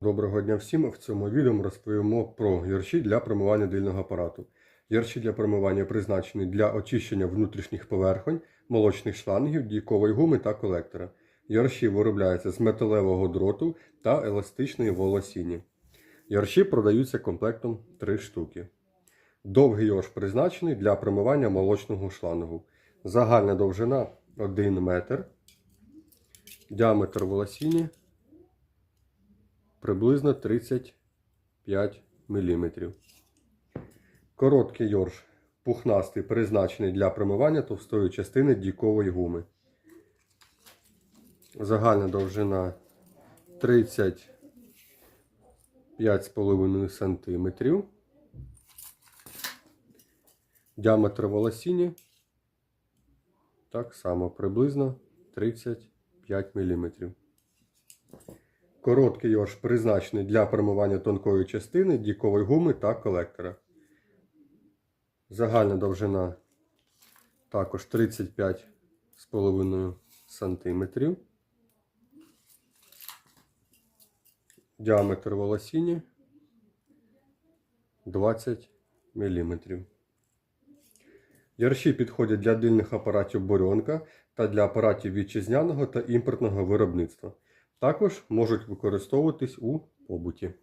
Доброго дня всім! В цьому відео ми розповімо про ярші для промивання дильного апарату. Ярші для промивання призначені для очищення внутрішніх поверхонь, молочних шлангів, дійкової гуми та колектора. Ярші виробляються з металевого дроту та еластичної волосіні. Ярші продаються комплектом 3 штуки. Довгий йорш призначений для промивання молочного шлангу. Загальна довжина 1 метр. Діаметр волосіні приблизно 35 мм. Короткий йорш пухнастий призначений для промивання товстої частини дійкової гуми. Загальна довжина 35,5 см. Діаметр волосіні так само приблизно 35 мм. Короткий йорш призначений для промивання тонкої частини, дійкової гуми та колектора. Загальна довжина також 35,5 см. Діаметр волосіні 20 мм. Ярші підходять для дильних апаратів бурьонка та для апаратів вітчизняного та імпортного виробництва. Також можуть використовуватись у побуті.